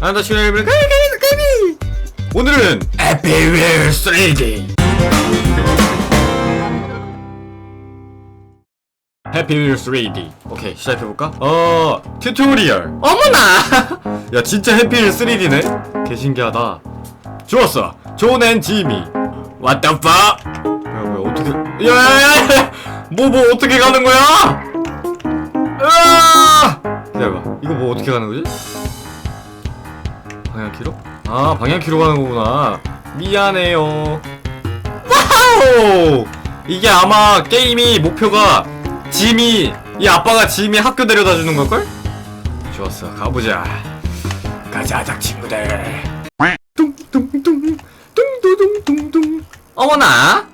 안다 시간을 가미 가미 가미 오늘은 에피윌 3D 해피윌 3D 오케이 시작해볼까? 어 튜토리얼. 어머나! 야 진짜 해피윌 3D네? 개 신기하다. 좋았어. 존 앤 지미. What the fuck? 뭐야 어떻게 야야야야! 뭐뭐 어떻게 가는 거야? 으아! 기다려봐. 이거 뭐 어떻게 가는 거지? 방향키로? 아 방향키로 가는 거구나. 미안해요. 와우! 이게 아마 게임이 목표가 짐이 이 아빠가 짐이 학교 데려다 주는 걸걸? 좋았어. 가보자. 가자 작 친구들. 뚱뚱뚱 뚱뚱뚱뚱 어머나?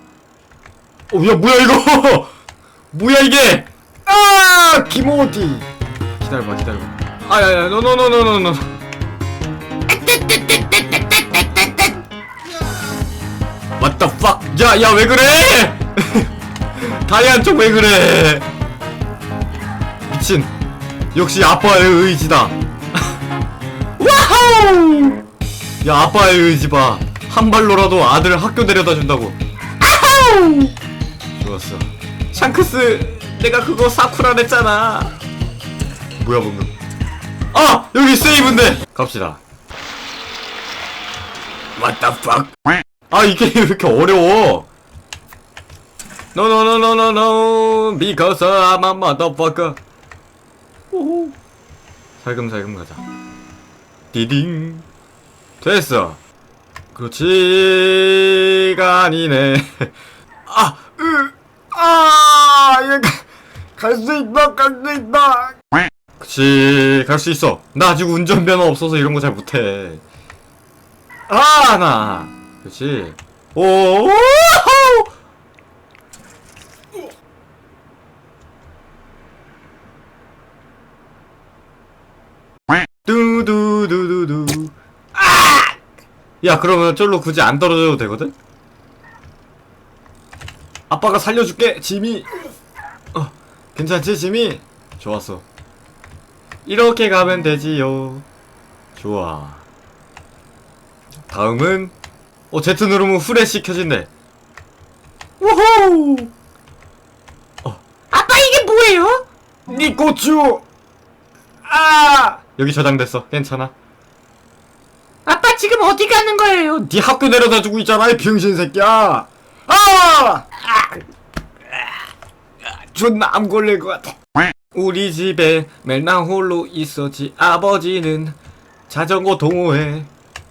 어야 뭐야 이거? 뭐야 이게? 아 기모디. 기다려봐 기다려봐. 아야야 노노노노노노 What the fuck? 야 야 왜 그래? 다이안 쪽 왜 그래? 미친. 역시 아빠의 의지다. 와우! 야 아빠의 의지 봐 한 발로라도 아들을 학교 데려다 준다고. 아우! 좋았어. 샹크스 내가 그거 사쿠라랬잖아. 뭐야 방금? 아 여기 세이브인데. 갑시다 What the fuck? 아 이 게임 왜 이렇게 어려워? No no no no no no. Because I'm a motherfucker. 오호 살금살금 가자. 디딩. 됐어. 그렇지. 간이네. 아, 아아갈수 있다 갈 수 있다 그치 갈수 있어. 나 아직 운전면허 없어서 이런 거 잘 못해 아, 나. 그렇지. 오! 두두두두두. 아! 야, 그러면 쫄로 굳이 안 떨어져도 되거든? 아빠가 살려줄게, 지미. 어, 괜찮지, 지미? 좋았어. 이렇게 가면 되지요. 좋아. 다음은 어 Z 누르면 후레쉬 켜진대. 우호. 어. 아빠 이게 뭐예요? 니 고추. 아 여기 저장됐어. 괜찮아. 아빠 지금 어디 가는 거예요? 네 학교 내려다 주고 있잖아 이 병신 새끼야. 아! 존나 암 걸릴 것 같아. 우리 집에 맨날 홀로 있었지 아버지는 자전거 동호회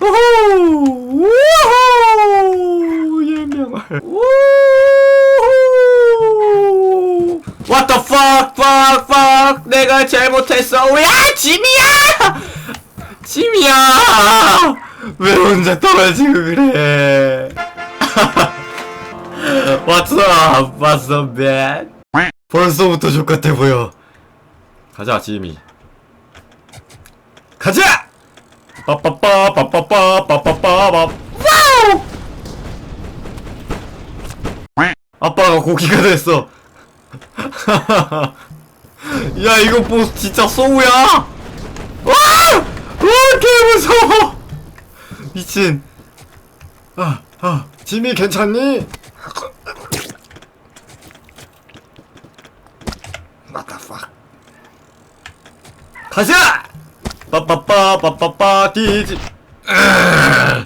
우후! 우후! 예명할. 우후! What the fuck, fuck, fuck! 내가 잘못했어. 야, 지미야! 지미야! 왜 혼자 떨어지고 그래? What's up? What's up, man? 벌써부터 족같아 보여. 가자, 지미. 가자! 빠빠빠, 빠빠빠, 빠빠빠, 와우! 아빠가 고기가 됐어. 야, 이거 뭐, 진짜 소우야! 와! 와, 개 무서워! 미친. 아, 아, 지미 괜찮니? What the fuck? 가자! 빠빠빠 빠빠빠 디지 으아!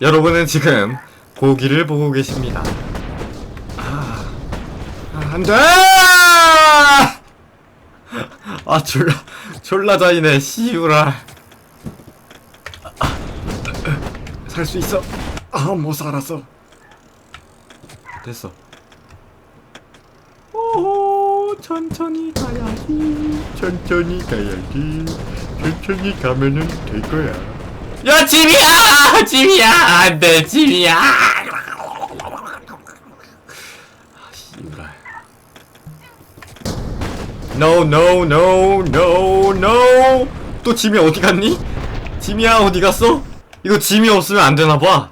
여러분은 지금 고기를 보고 계십니다. 아, 아, 안돼! 아 졸라 졸라 자이네 씨우라. 살수 있어? 아못 살았어. 됐어. 오 천천히 가야지 천천히 가야지 천천히 가면은 될 거야 야 지미야 지미야 안돼 지미야 씨발 No no no no no 또 지미 어디 갔니? 지미야 어디 갔어? 이거 지미 없으면 안 되나 봐.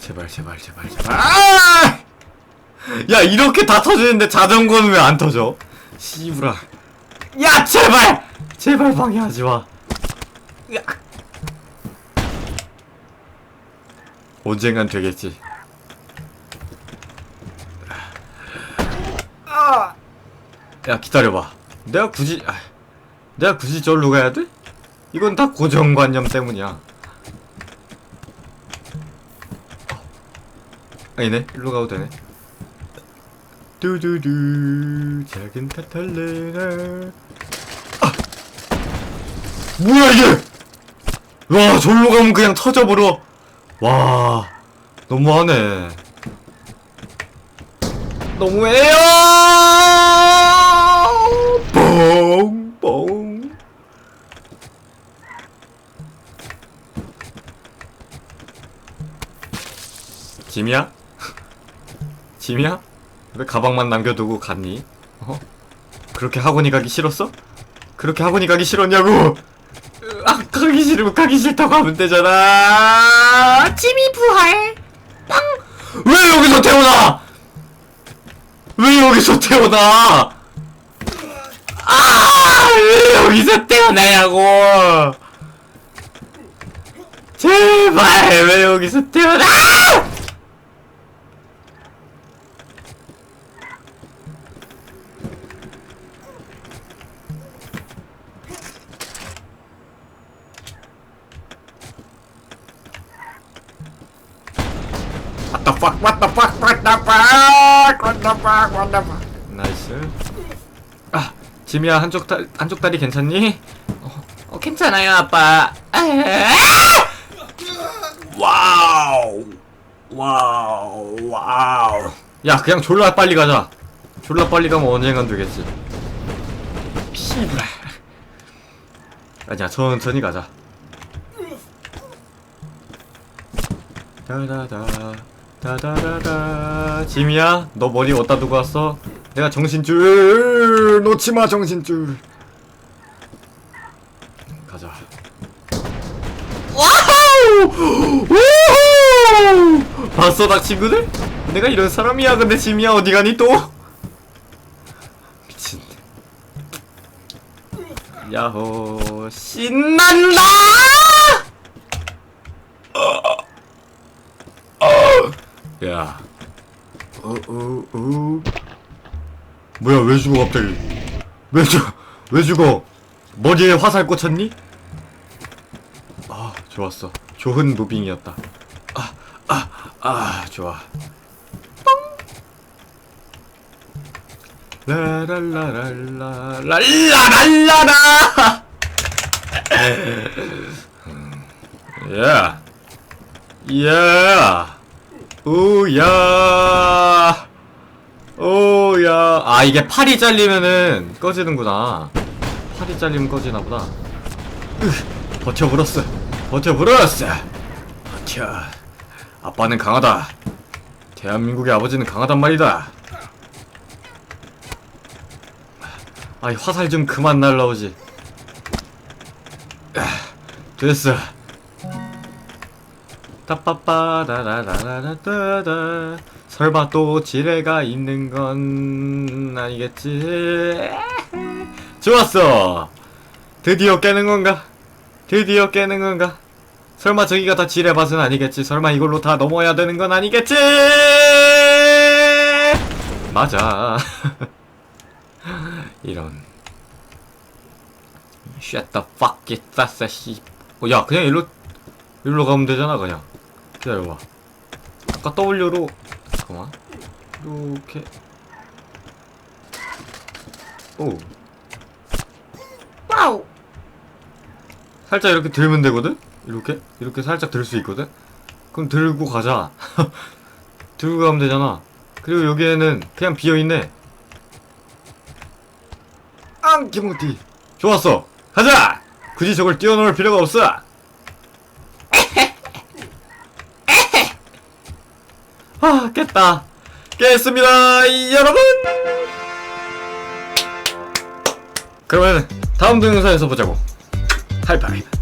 제발 제발 제발 제발. 아! 야 이렇게 다 터지는데 자전거는 왜 안 터져? 씨부라. 야 제발 제발 방해하지 마. 야. 언젠간 되겠지. 아. 야 기다려봐. 내가 굳이 아, 내가 굳이 절로 가야 돼? 이건 다 고정관념 때문이야. 어. 아니네 일로 가도 되네. 두두두. 작은 타탈레나 아! 뭐야 이게? 와 절로 가면 그냥 터져버려. 와 너무하네. 너무해요! 뽕뽕 짐이야? 짐이야? 왜 가방만 남겨두고 갔니? 어? 그렇게 학원이 가기 싫었어? 그렇게 학원이 가기 싫었냐고! 아, 가기 싫으면 가기 싫다고 하면 되잖아! 짐이 부활! 빵! 왜 여기서 태어나! 왜 여기서 태어나! 아! 왜 여기서 태어나냐고! 제발, 왜 여기서 태어나! Fuck? What the fuck? What the fuck? What the fuck? What the fuck? 나이스. 아, 지미야 한쪽 다리 한쪽 다리 괜찮니? 어, 어 괜찮아요 아빠. 아! 와우, 와우, 와우. 야 그냥 졸라 빨리 가자. 졸라 빨리 가면 언젠간 되겠지. 피브라. 아니야 천천히 가자. 다다다 다다다다 지미야 너 머리 어디다 두고 왔어? 내가 정신줄 놓지마 정신줄 가자 와우 우후! 봤어 나 친구들? 내가 이런 사람이야 근데 지미야 어디 가니 또? 미친 야호 신난다 야. 어, 어, 어. 뭐야, 왜 죽어, 갑자기? 왜 죽어? 왜 죽어? 머리에 화살 꽂혔니? 아, 좋았어. 좋은 무빙이었다. 아, 아, 아, 좋아. 라랄라랄라, 랄라랄라라! 야. 야. 오야. 오야. 아 이게 팔이 잘리면은 꺼지는구나. 팔이 잘리면 꺼지나보다. 으, 버텨버렸어. 버텨버렸어. 버텨 아빠는 강하다. 대한민국의 아버지는 강하단 말이다. 아이 화살 좀 그만 날라오지. 아, 됐어 따빠빠라라라라따다 설마 또 지뢰가 있는 건 아니겠지? 좋았어. 드디어 깨는 건가? 드디어 깨는 건가? 설마 저기가 다 지뢰밭은 아니겠지? 설마 이걸로 다 넘어야 되는 건 아니겠지? 맞아. 이런. Shut the fuck it, fast 씨. 어, 야, 그냥 일로 일로 가면 되잖아, 그냥. 기다려봐. 아까 W로 잠깐만. 이렇게. 오. 와우. 살짝 이렇게 들면 되거든? 이렇게? 이렇게 살짝 들 수 있거든? 그럼 들고 가자. 들고 가면 되잖아. 그리고 여기에는 그냥 비어있네. 앙, 기모티. 좋았어 가자 굳이 저걸 뛰어넘을 필요가 없어 아 깼다. 깼습니다 여러분! 그러면 다음 동영상에서 보자고. 하이파이브